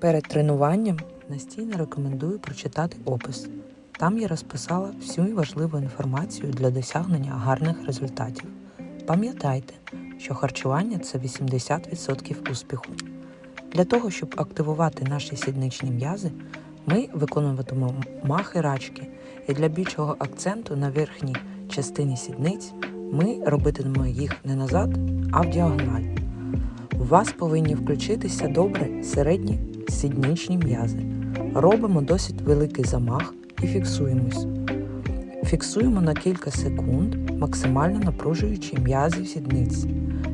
Перед тренуванням настійно рекомендую прочитати опис. Там я розписала всю важливу інформацію для досягнення гарних результатів. Пам'ятайте, що харчування це 80% успіху. Для того, щоб активувати наші сідничні м'язи, ми виконуватимемо махи рачки, і для більшого акценту на верхній частині сідниць ми робитимемо їх не назад, а в діагональ. У вас повинні включитися добре середні сідничні м'язи. Робимо досить великий замах і фіксуємось. Фіксуємо на кілька секунд, максимально напружуючи м'язи сідниць.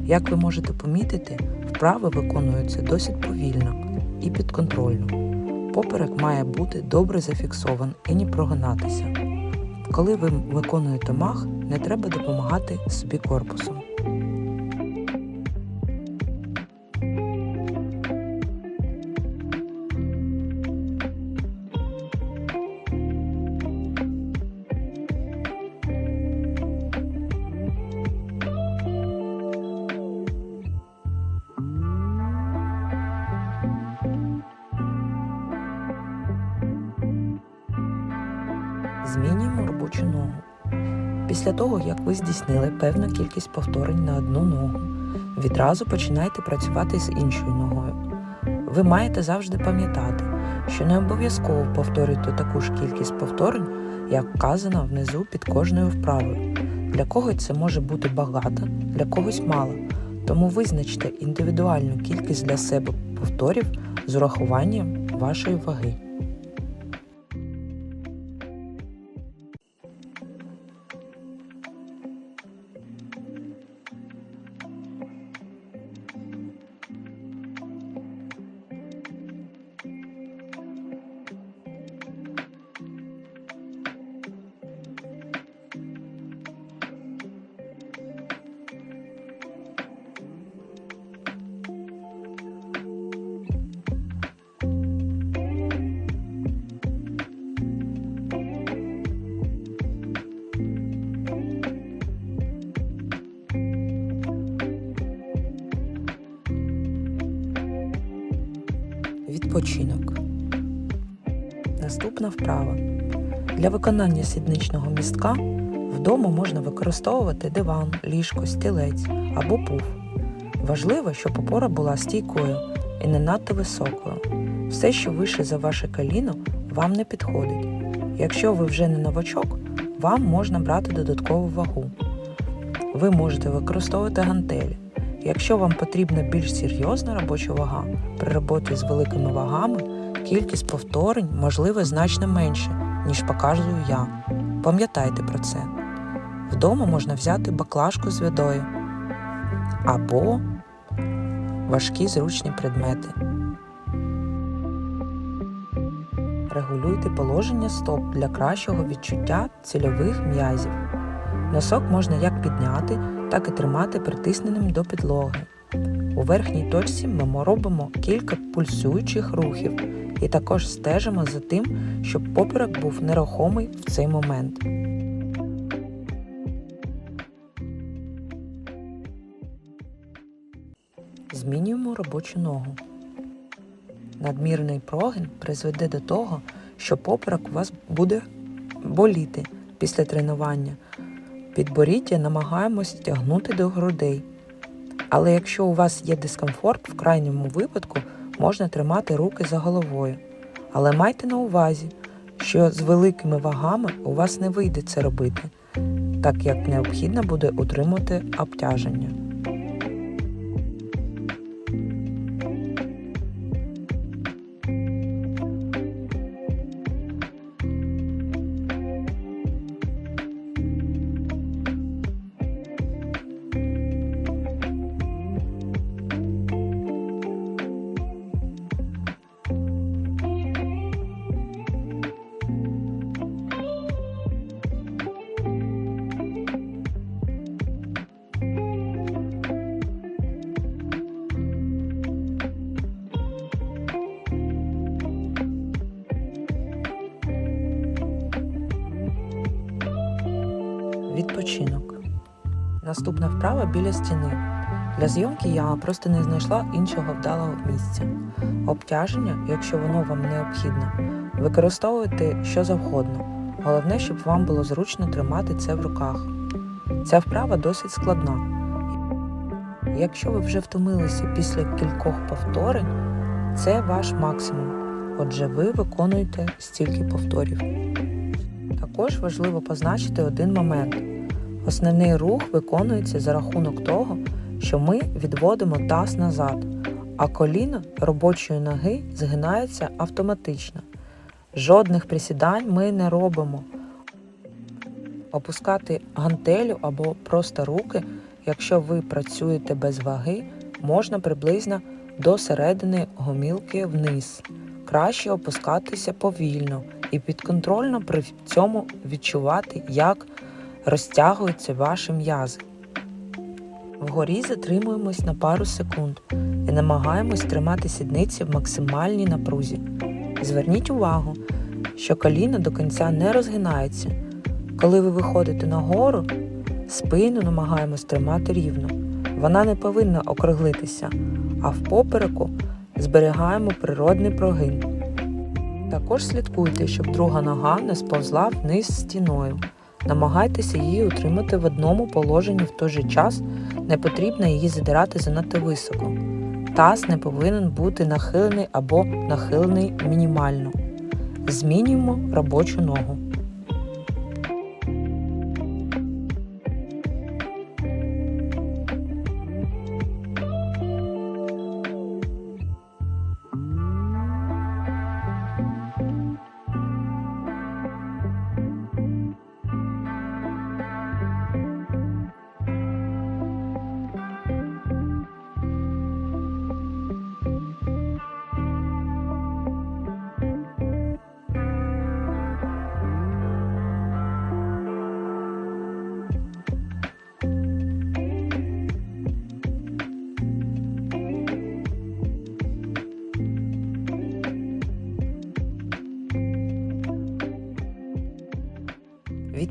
Як ви можете помітити, вправи виконуються досить повільно і підконтрольно. Поперек має бути добре зафіксований і не прогинатися. Коли ви виконуєте мах, не треба допомагати собі корпусом. Змінюємо ногу. Після того, як ви здійснили певну кількість повторень на одну ногу, відразу починайте працювати з іншою ногою. Ви маєте завжди пам'ятати, що не обов'язково повторюйте таку ж кількість повторень, як вказано внизу під кожною вправою. Для когось це може бути багато, для когось мало. Тому визначте індивідуальну кількість для себе повторів з урахуванням вашої ваги. Відпочинок. Наступна вправа. Для виконання сідничного містка вдома можна використовувати диван, ліжко, стілець або пуф. Важливо, щоб опора була стійкою і не надто високою. Все, що вище за ваше коліно, вам не підходить. Якщо ви вже не новачок, вам можна брати додаткову вагу. Ви можете використовувати гантелі. Якщо вам потрібна більш серйозна робоча вага при роботі з великими вагами, кількість повторень можливо значно менше, ніж показую я. Пам'ятайте про це. Вдома можна взяти баклажку з водою або важкі зручні предмети. Регулюйте положення стоп для кращого відчуття цільових м'язів. Носок можна як підняти, так і тримати притисненим до підлоги. У верхній точці ми робимо кілька пульсуючих рухів і також стежимо за тим, щоб поперек був нерухомий в цей момент. Змінюємо робочу ногу. Надмірний прогин призведе до того, що поперек у вас буде боліти після тренування. Підборіддя намагаємось тягнути до грудей. Але якщо у вас є дискомфорт, в крайньому випадку можна тримати руки за головою. Але майте на увазі, що з великими вагами у вас не вийде це робити, так як необхідно буде утримувати обтяження. Відпочинок. Наступна вправа біля стіни. Для зйомки я просто не знайшла іншого вдалого місця. Обтяження, якщо воно вам необхідно, використовуйте що завгодно. Головне, щоб вам було зручно тримати це в руках. Ця вправа досить складна. Якщо ви вже втомилися після кількох повторень, це ваш максимум. Отже, ви виконуєте стільки повторів. Також важливо позначити один момент. Основний рух виконується за рахунок того, що ми відводимо таз назад, а коліно робочої ноги згинається автоматично. Жодних присідань ми не робимо. Опускати гантелю або просто руки, якщо ви працюєте без ваги, можна приблизно до середини гомілки вниз. Краще опускатися повільно і підконтрольно при цьому відчувати, як розтягуються ваші м'язи. Вгорі затримуємось на пару секунд і намагаємось тримати сідниці в максимальній напрузі. Зверніть увагу, що коліно до кінця не розгинається. Коли ви виходите нагору, спину намагаємось тримати рівно. Вона не повинна округлитися, а в попереку зберігаємо природний прогин. Також слідкуйте, щоб друга нога не сповзла вниз стіною. Намагайтеся її утримати в одному положенні в той же час, не потрібно її задирати занадто високо. Таз не повинен бути нахилений або нахилений мінімально. Змінюємо робочу ногу.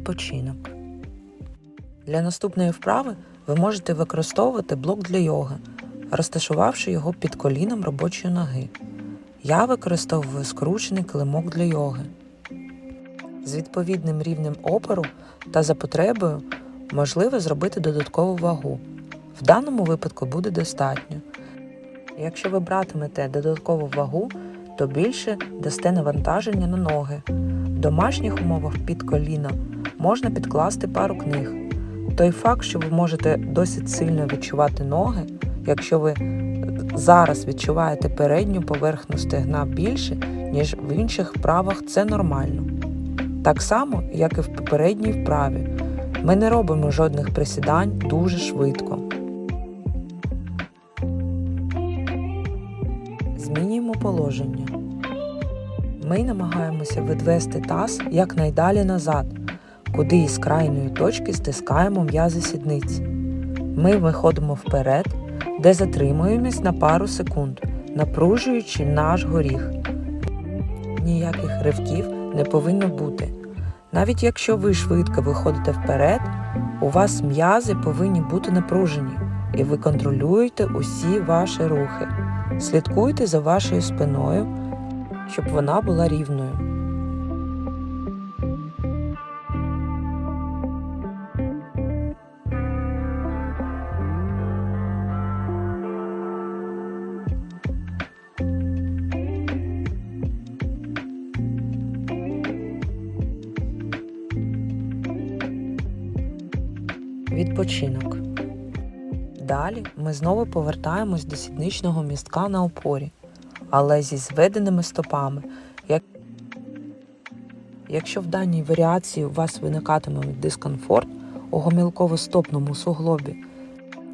Відпочинок. Для наступної вправи ви можете використовувати блок для йоги, розташувавши його під коліном робочої ноги. Я використовую скручений килимок для йоги. З відповідним рівнем опору та за потребою можливо зробити додаткову вагу. В даному випадку буде достатньо. Якщо ви братимете додаткову вагу, то більше дасте навантаження на ноги. В домашніх умовах під коліно можна підкласти пару книг. Той факт, що ви можете досить сильно відчувати ноги, якщо ви зараз відчуваєте передню поверхню стегна більше, ніж в інших вправах, це нормально. Так само, як і в попередній вправі. Ми не робимо жодних присідань дуже швидко. Змінюємо положення. Ми намагаємося відвести таз якнайдалі назад, куди із крайньої точки стискаємо м'язи сідниць. Ми виходимо вперед, де затримуємось на пару секунд, напружуючи наш горіх. Ніяких ривків не повинно бути. Навіть якщо ви швидко виходите вперед, у вас м'язи повинні бути напружені, і ви контролюєте усі ваші рухи. Слідкуйте за вашою спиною, щоб вона була рівною. Відпочинок. Далі ми знову повертаємось до сідничного містка на опорі, але зі зведеними стопами. Як... Якщо в даній варіації у вас виникатиме дискомфорт у гомілково-стопному суглобі,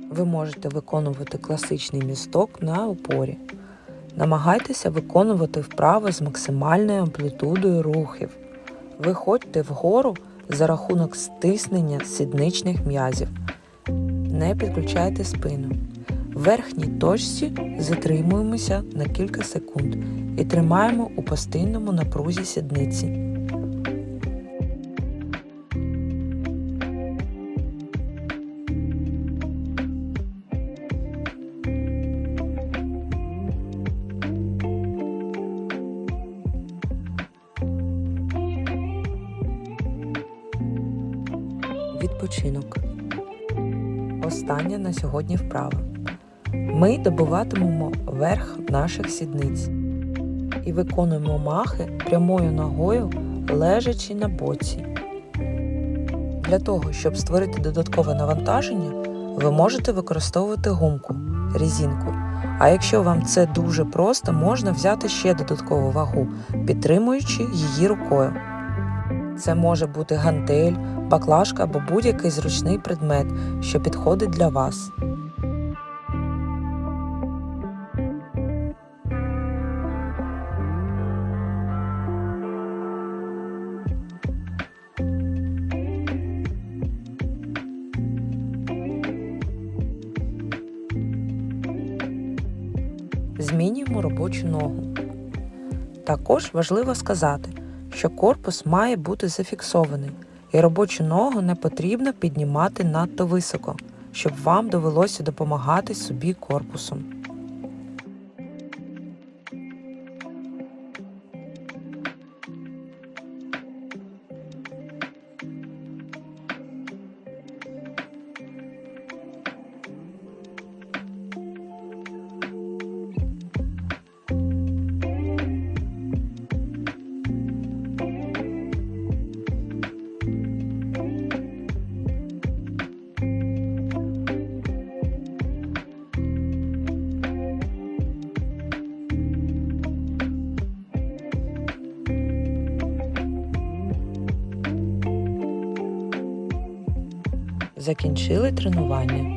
ви можете виконувати класичний місток на опорі. Намагайтеся виконувати вправи з максимальною амплітудою рухів. Виходьте вгору за рахунок стиснення сідничних м'язів. Не підключайте спину. В верхній точці затримуємося на кілька секунд і тримаємо у постійному напрузі сідниці. Відпочинок. Остання на сьогодні вправа. Ми добиватимемо верх наших сідниць і виконуємо махи прямою ногою, лежачи на боці. Для того, щоб створити додаткове навантаження, ви можете використовувати гумку, різинку. А якщо вам це дуже просто, можна взяти ще додаткову вагу, підтримуючи її рукою. Це може бути гантель, баклажка або будь-який зручний предмет, що підходить для вас. Змінюємо робочу ногу. Також важливо сказати, що корпус має бути зафіксований, і робочу ногу не потрібно піднімати надто високо, щоб вам довелося допомагати собі корпусом. Закінчили тренування.